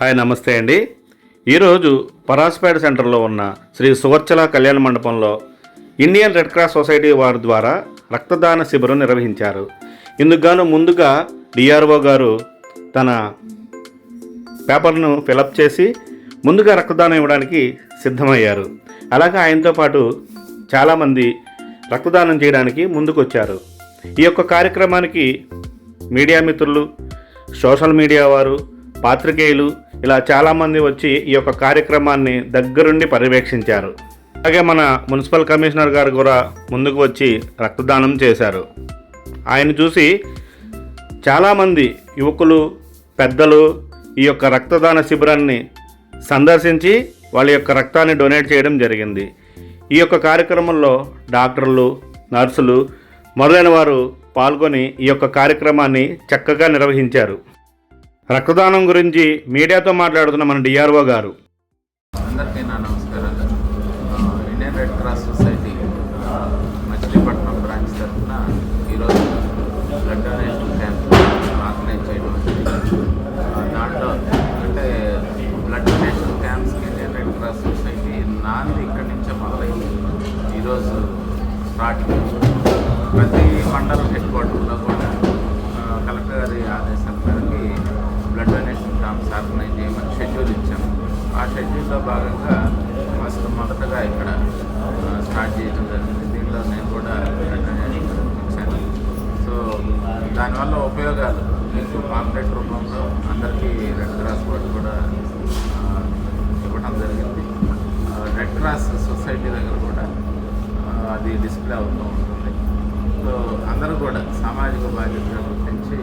Hi నమస్తే అండి. ఈరోజు పరాస్పేట సెంటర్లో ఉన్న శ్రీ సువర్చల కళ్యాణ మండపంలో ఇండియన్ రెడ్ క్రాస్ సొసైటీ వారి ద్వారా రక్తదాన శిబిరం నిర్వహించారు. ఇందుకుగాను ముందుగా డిఆర్ఓ గారు తన పేపర్ను ఫిలప్ చేసి ముందుగా రక్తదానం ఇవ్వడానికి సిద్ధమయ్యారు. అలాగే ఆయనతో పాటు చాలామంది రక్తదానం చేయడానికి ముందుకొచ్చారు. ఈ యొక్క కార్యక్రమానికి మీడియా మిత్రులు సోషల్ మీడియా వారు పాత్రికేయులు ఇలా చాలామంది వచ్చి ఈ యొక్క కార్యక్రమాన్ని దగ్గరుండి పర్యవేక్షించారు. అలాగే మన మున్సిపల్ కమిషనర్ గారు కూడా ముందుకు వచ్చి రక్తదానం చేశారు. ఆయన చూసి చాలామంది యువకులు పెద్దలు ఈ యొక్క రక్తదాన శిబిరాన్ని సందర్శించి వాళ్ళ యొక్క రక్తాన్ని డొనేట్ చేయడం జరిగింది. ఈ యొక్క కార్యక్రమంలో డాక్టర్లు నర్సులు మొదలైన వారు పాల్గొని ఈ యొక్క కార్యక్రమాన్ని చక్కగా నిర్వహించారు. రక్తదానం గురించి మీడియాతో మాట్లాడుతున్న మన డిఆర్ఓ గారు. అందరికీ నా నమస్కారాలు. Indian red cross society Machilipatnam branch తరఫున ఈరోజు బ్లడ్ డొనేషన్ క్యాంప్ ఆర్గనైజ్ చేయడం దాంట్లో అంటే బ్లడ్ డొనేషన్ క్యాంప్స్కి ఇండియన్ రెడ్ క్రాస్ సొసైటీ నాంది ఇక్కడి నుంచే మొదలైంది ఈరోజు స్టార్టింగ్. షెడ్యూల్లో భాగంగా ఫస్ట్ మొదటగా ఇక్కడ స్టార్ట్ చేయడం జరిగింది. దీనిలో నేను కూడా బ్లడ్ ఇచ్చాను సో దానివల్ల ఉపయోగాలు మీకు పాంప్లెట్ రూపంలో అందరికీ రెడ్ క్రాస్ బోర్డు కూడా ఇవ్వడం జరిగింది. రెడ్ క్రాస్ సొసైటీ దగ్గర కూడా అది డిస్ప్లే అవుతూ ఉంటుంది. సో అందరూ కూడా సామాజిక బాధ్యతగా గుర్తించి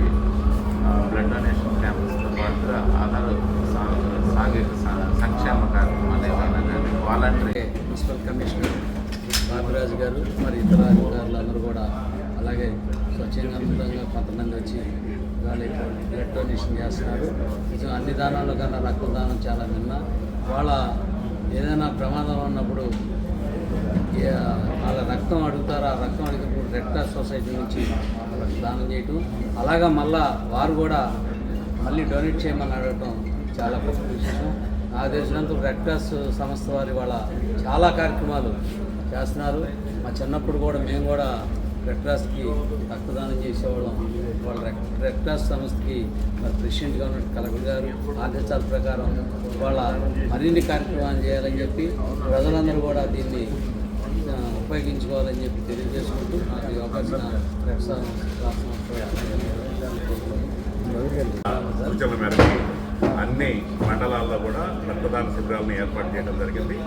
బ్లడ్ డొనేషన్ క్యాంప్స్తో పాటుగా ఆధార్ సా- సాంఘిక స- సంక్షేమ కార్యక్రమాలు ఏమైనా కానీ వాలంటరీ. మున్సిపల్ కమిషనర్ బాబురాజు గారు మరి ఇతర అధికారులు అందరూ కూడా అలాగే స్వచ్ఛందంగా కొంతమంది వచ్చి వాళ్ళు బ్లడ్ డొనేషన్ చేస్తున్నారు. కొంచెం అన్ని దానాల్లో కన్నా రక్తదానం చాలా నిన్న వాళ్ళ ఏదైనా ప్రమాదం ఉన్నప్పుడు వాళ్ళ రక్తం అడుగుతారు? ఆ రక్తం అడిగినప్పుడు రెడ్ క్రాస్ సొసైటీ నుంచి వాళ్ళకి దానం చేయటం. అలాగా మళ్ళా వారు కూడా మళ్ళీ డొనేట్ చేయమని అడగటం చాలా గొప్ప విషయం నాకు తెలిసినంత రెడ్ క్రాస్ సంస్థ వారి వాళ్ళ చాలా కార్యక్రమాలు చేస్తున్నారు. మా చిన్నప్పుడు కూడా మేము కూడా రెడ్ క్రాస్కి రక్తదానం చేసేవాళ్ళం. వాళ్ళ రెడ్ క్రాస్ సంస్థకి మరి ప్రెసిడెంట్గా ఉన్న కలెక్టర్ గారు ఆదేశాల ప్రకారం వాళ్ళ మరిన్ని కార్యక్రమాలు చేయాలని చెప్పి ప్రజలందరూ కూడా దీన్ని ఉపయోగించుకోవాలని చెప్పి తెలియజేసుకుంటూ నాకు ఈ అవకాశం రెడ్ క్రాస్ సంస్థ అన్ని మండలాల్లో కూడా రక్తదాన శిబిరాలను ఏర్పాటు చేయడం జరిగింది.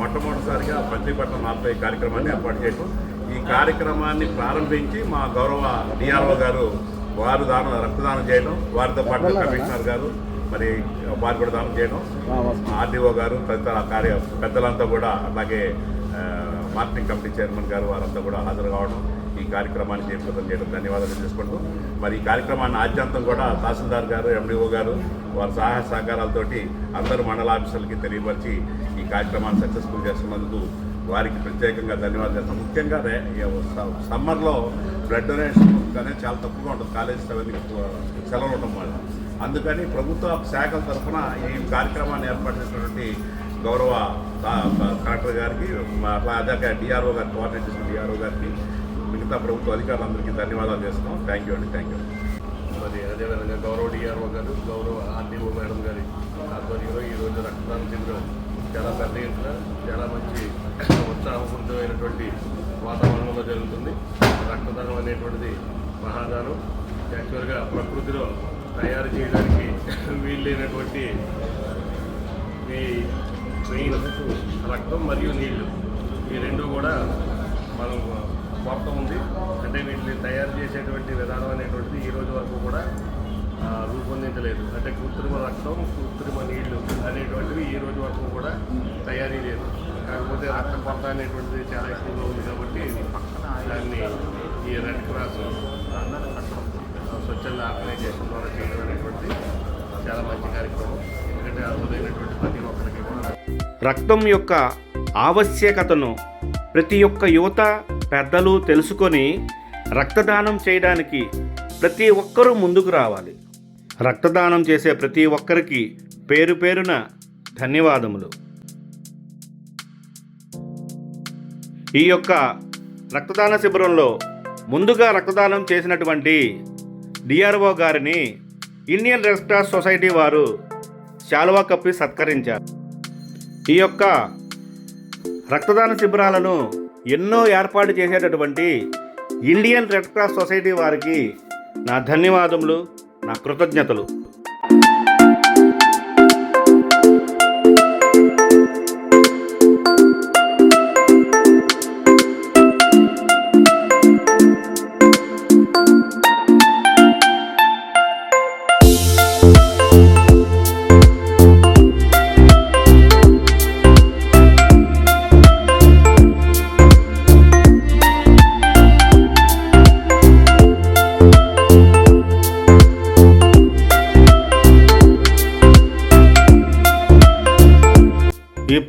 మొట్టమొదటిసారిగా పత్రిపట్నం నాలుపై కార్యక్రమాన్ని ఏర్పాటు చేయడం. ఈ కార్యక్రమాన్ని ప్రారంభించి మా గౌరవ డిఆర్ఓ గారు వారు దానం రక్తదానం చేయడం వారితో పాటు కమిషనర్ గారు మరి వారు కూడా దానం చేయడం. ఆర్డీఓ గారు తదితర కార్య పెద్దలంతా కూడా అలాగే మార్కెటింగ్ కమిటీ చైర్మన్ గారు వారంతా కూడా హాజరు కావడం. ఈ కార్యక్రమాన్ని చేపట్టడం చేయడం ధన్యవాదాలు చేసుకుంటూ మరి ఈ కార్యక్రమాన్ని ఆద్యంతం కూడా తహసీల్దార్ గారు ఎండిఓ గారు వారి సహాయ సహకారాలతోటి అందరూ మండల ఆఫీసులకి తెలియపరిచి ఈ కార్యక్రమాన్ని సక్సెస్ఫుల్ చేస్తున్నందుకు వారికి ప్రత్యేకంగా ధన్యవాదాలు చేస్తాం ముఖ్యంగా సమ్మర్లో బ్లడ్ డొనేషన్ అనేది చాలా తక్కువగా ఉంటుంది కాలేజీ అవన్నీ సెలవులు ఉండడం వల్ల. అందుకని ప్రభుత్వ శాఖల తరఫున ఈ కార్యక్రమాన్ని ఏర్పాటు చేసినటువంటి గౌరవ కలెక్టర్ గారికి మా- అలాగే డిఆర్ఓ గారికి కోఆర్డినేట్ చేసిన డిఆర్ఓ గారికి మిగతా ప్రభుత్వ అధికారులందరికీ ధన్యవాదాలు చేస్తున్నాం. థ్యాంక్ యూ అండి థ్యాంక్ యూ మరి అదేవిధంగా గౌరవ డిఆర్ఓ గారు గౌరవ ఆర్డీఓ మేడం గారి ఆధ్వర్యంలో ఈరోజు రక్తదాన శిబిరం చాలా పెద్ద ఎత్తున చాలా మంచి ఉత్సాహపూరితమైనటువంటి వాతావరణంలో జరుగుతుంది. రక్తదానం అనేటువంటిది మహాదానం. యాక్చువల్గా ప్రకృతిలో తయారు చేయడానికి వీలైనటువంటి ఈ మెయిన్ రక్తం మరియు నీళ్ళు ఈ రెండు కూడా మనం కొరత ఉంది. అంటే వీటిని తయారు చేసేటువంటి విధానం అనేటువంటిది ఈ రోజు వరకు కూడా రూపొందించలేదు. అంటే కృత్రిమ రక్తం కృత్రిమ నీళ్ళు అనేటువంటివి ఈ రోజు వరకు కూడా తయారీ లేదు. కాకపోతే రక్త కొరత అనేటువంటిది చాలా ఎక్కువగా ఉంది కాబట్టి దాన్ని ఈ రెడ్ క్రాస్ స్వచ్ఛంద ఆర్గనైజేషన్ ద్వారా చేయడం అనేటువంటి చాలా మంచి కార్యక్రమం. ఎందుకంటే అర్హులైనటువంటి ప్రతి ఒక్కరికి కూడా రక్తం యొక్క ఆవశ్యకతను ప్రతి ఒక్క యువత పెద్దలు తెలుసుకొని రక్తదానం చేయడానికి ప్రతి ఒక్కరూ ముందుకు రావాలి. రక్తదానం చేసే ప్రతి ఒక్కరికి పేరు పేరున ధన్యవాదములు. ఈ యొక్క రక్తదాన శిబిరంలో ముందుగా రక్తదానం చేసినటువంటి డిఆర్ఓ గారిని ఇండియన్ రెడ్ క్రాస్ సొసైటీ వారు శాలువా కప్పి సత్కరించారు. ఈ యొక్క రక్తదాన శిబిరాలను ఎన్నో ఏర్పాటు చేసేటటువంటి ఇండియన్ రెడ్ క్రాస్ సొసైటీ వారికి నా ధన్యవాదములు నా కృతజ్ఞతలు.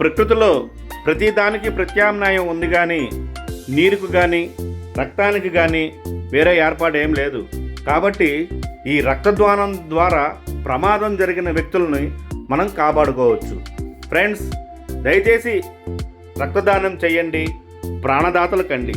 ప్రకృతిలో ప్రతిదానికి ప్రత్యామ్నాయం ఉంది కానీ నీరుకు కానీ రక్తానికి కానీ వేరే ఏర్పాటు ఏం లేదు. కాబట్టి ఈ రక్తద్వానం ద్వారా ప్రమాదం జరిగిన వ్యక్తులని మనం కాపాడుకోవచ్చు. ఫ్రెండ్స్ దయచేసి రక్తదానం చేయండి ప్రాణదాతలు కండి.